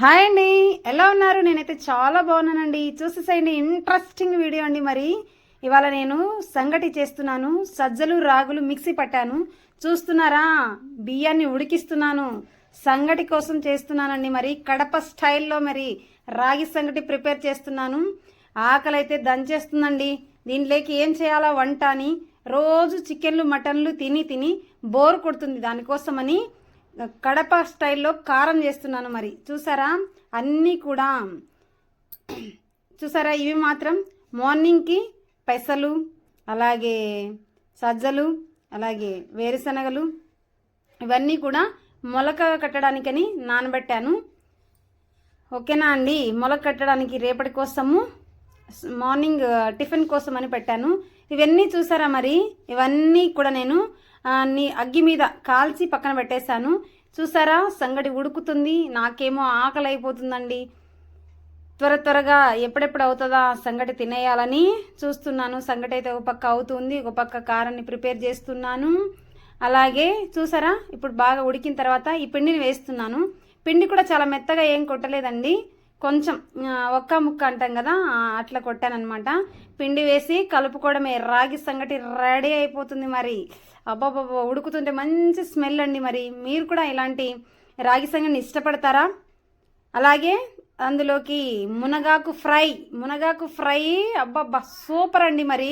Hi అండి. ఎలా ఉన్నారు? నేనైతే చాలా బాగున్నానండి. చూసేసేయండి ఇంట్రెస్టింగ్ వీడియో అండి మరి. ఇవాళ నేను సంగటి చేస్తున్నాను. సజ్జలు రాగులు మిక్సీ పట్టాను. చూస్తున్నారా? బియ్యాన్ని ఉడికిస్తున్నాను. సంగటి కోసం చేస్తున్నానండి మరి. కడప స్టైల్లో మరి రాగి సంగటి ప్రిపేర్ చేస్తున్నాను. ఆకలి అయితే దంచేస్తుందండి దీంట్లోకి ఏం చేయాలా? వంట అని. రోజు చికెన్లు మటన్లు తిని తిని బోర్ కొడుతుంది దానికోసమని కడప స్టైల్లో కారం చేస్తున్నాను మరి. చూసారా? అన్నీ కూడా చూసారా? ఇవి మాత్రం మార్నింగ్కి పెసలు అలాగే సజ్జలు అలాగే వేరుశనగలు ఇవన్నీ కూడా మొలక కట్టడానికని నానబెట్టాను. ఓకేనా అండి? మొలక కట్టడానికి రేపటి కోసము మార్నింగ్ టిఫిన్ కోసం అని పెట్టాను. ఇవన్నీ చూసారా మరి? ఇవన్నీ కూడా నేను నీ అగ్గి మీద కాల్చి పక్కన పెట్టేశాను. చూసారా? సంగటి ఉడుకుతుంది. నాకేమో ఆకలి అయిపోతుందండి త్వర త్వరగా ఎప్పుడెప్పుడు అవుతుందా సంగటి తినేయాలని చూస్తున్నాను. సంగటి అయితే ఒక పక్క అవుతుంది ఒక పక్క కారాన్ని ప్రిపేర్ చేస్తున్నాను. అలాగే చూసారా? ఇప్పుడు బాగా ఉడికిన తర్వాత ఈ పిండిని వేస్తున్నాను. పిండి కూడా చాలా మెత్తగా ఏం కొట్టలేదండి. కొంచెం ఒక్క ముక్క అంటాం కదా అట్లా కొట్టానమాట పిండి వేసి కలుపుకోవడమే రాగి సంగటి రెడీ అయిపోతుంది మరి. అబ్బాబాబా ఉడుకుతుంటే మంచి స్మెల్ అండి మరి. మీరు కూడా ఇలాంటి రాగి సంగటిని ఇష్టపడతారా? అలాగే అందులోకి మునగాకు ఫ్రై మునగాకు ఫ్రై అబ్బబ్బా సూపర్ అండి మరి.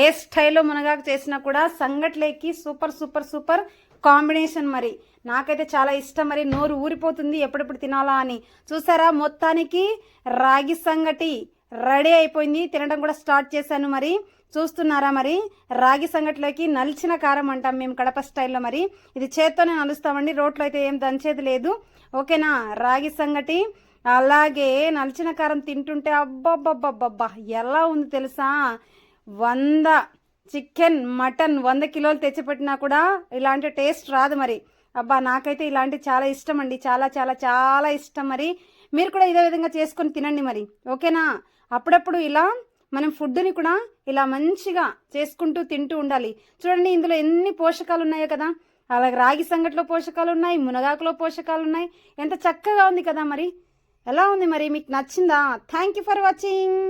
ఏ స్టైల్లో మునగాకు చేసినా కూడా సంగట్లేకి సూపర్ సూపర్ సూపర్ కాంబినేషన్ మరి. నాకైతే చాలా ఇష్టం మరి నోరు ఊరిపోతుంది ఎప్పుడెప్పుడు తినాలా అని. చూసారా? మొత్తానికి రాగి సంగటి రెడీ అయిపోయింది. తినడం కూడా స్టార్ట్ చేశాను మరి. చూస్తున్నారా మరి? రాగి సంగటిలోకి నలిచిన కారం అంటాం మేము కడప స్టైల్లో మరి. ఇది చేత్తోనే నలుస్తామండి. రోట్లో అయితే ఏం దంచేది లేదు. ఓకేనా? రాగి సంగటి అలాగే నలిచిన కారం తింటుంటే అబ్బబ్బబ్బబ్బబ్బా ఎలా ఉంది తెలుసా? వంద చికెన్ మటన్ వంద కిలోలు తెచ్చిపెట్టినా కూడా ఇలాంటి టేస్ట్ రాదు మరి. అబ్బా నాకైతే ఇలాంటి చాలా ఇష్టం అండి చాలా చాలా చాలా ఇష్టం మరి. మీరు కూడా ఇదే విధంగా చేసుకొని తినండి మరి. ఓకేనా? అప్పుడప్పుడు ఇలా మనం ఫుడ్ని కూడా ఇలా మంచిగా చేసుకుంటూ తింటూ ఉండాలి. చూడండి ఇందులో ఎన్ని పోషకాలు ఉన్నాయో కదా. అలాగే రాగి సంగట్లో పోషకాలు ఉన్నాయి మునగాకులో పోషకాలు ఉన్నాయి. ఎంత చక్కగా ఉంది కదా మరి. ఎలా ఉంది మరి? మీకు నచ్చిందా? Thank you for watching